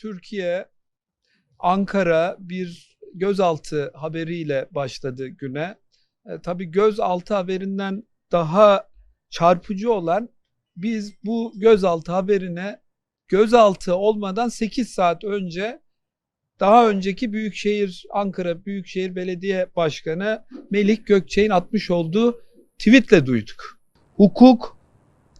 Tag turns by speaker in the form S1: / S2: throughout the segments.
S1: Türkiye, Ankara bir gözaltı haberiyle başladı güne. E, tabii gözaltı haberinden daha çarpıcı olan biz bu gözaltı haberine gözaltı olmadan 8 saat önce daha önceki Büyükşehir Ankara Büyükşehir Belediye Başkanı Melih Gökçek'in atmış olduğu tweetle duyduk. Hukuk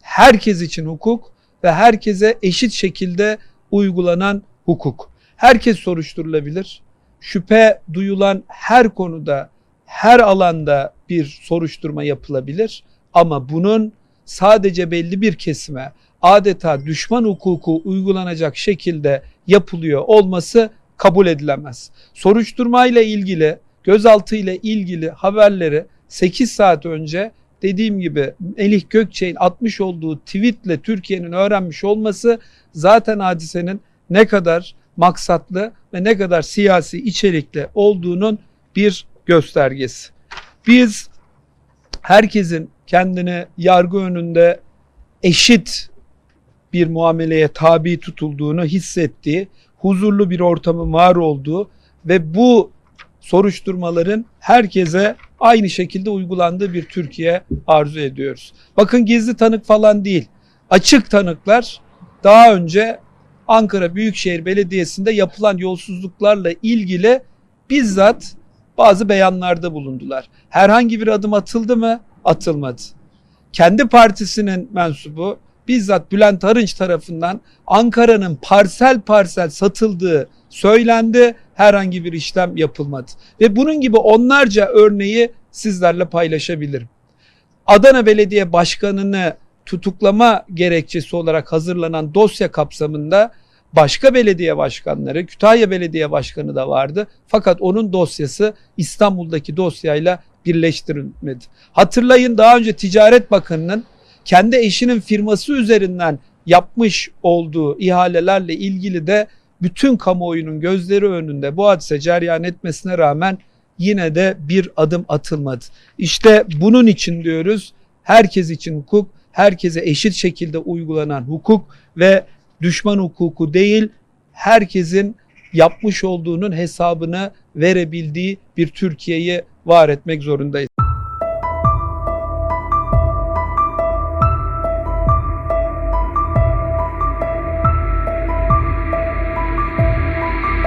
S1: herkes için hukuk ve herkese eşit şekilde uygulanan hukuk. Herkes soruşturulabilir. Şüphe duyulan her konuda, her alanda bir soruşturma yapılabilir ama bunun sadece belli bir kesime adeta düşman hukuku uygulanacak şekilde yapılıyor olması kabul edilemez. Soruşturma ile ilgili, gözaltı ile ilgili haberleri 8 saat önce dediğim gibi Melih Gökçek'in atmış olduğu tweetle Türkiye'nin öğrenmiş olması zaten hadisenin ne kadar maksatlı ve ne kadar siyasi içerikli olduğunun bir göstergesi. Biz herkesin kendini yargı önünde eşit bir muameleye tabi tutulduğunu hissettiği, huzurlu bir ortamın var olduğu ve bu soruşturmaların herkese aynı şekilde uygulandığı bir Türkiye arzu ediyoruz. Bakın gizli tanık falan değil. Açık tanıklar daha önce Ankara Büyükşehir Belediyesi'nde yapılan yolsuzluklarla ilgili bizzat bazı beyanlarda bulundular. Herhangi bir adım atıldı mı? Atılmadı. Kendi partisinin mensubu bizzat Bülent Arınç tarafından Ankara'nın parsel parsel satıldığı söylendi. Herhangi bir işlem yapılmadı. Ve bunun gibi onlarca örneği sizlerle paylaşabilirim. Adana Belediye Başkanı'nı tutuklama gerekçesi olarak hazırlanan dosya kapsamında başka belediye başkanları, Kütahya Belediye Başkanı da vardı. Fakat onun dosyası İstanbul'daki dosyayla birleştirilmedi. Hatırlayın daha önce Ticaret Bakanı'nın kendi eşinin firması üzerinden yapmış olduğu ihalelerle ilgili de bütün kamuoyunun gözleri önünde bu hadise ceryan etmesine rağmen yine de bir adım atılmadı. İşte bunun için diyoruz herkes için hukuk, herkese eşit şekilde uygulanan hukuk ve düşman hukuku değil herkesin yapmış olduğunun hesabını verebildiği bir Türkiye'yi var etmek zorundayız.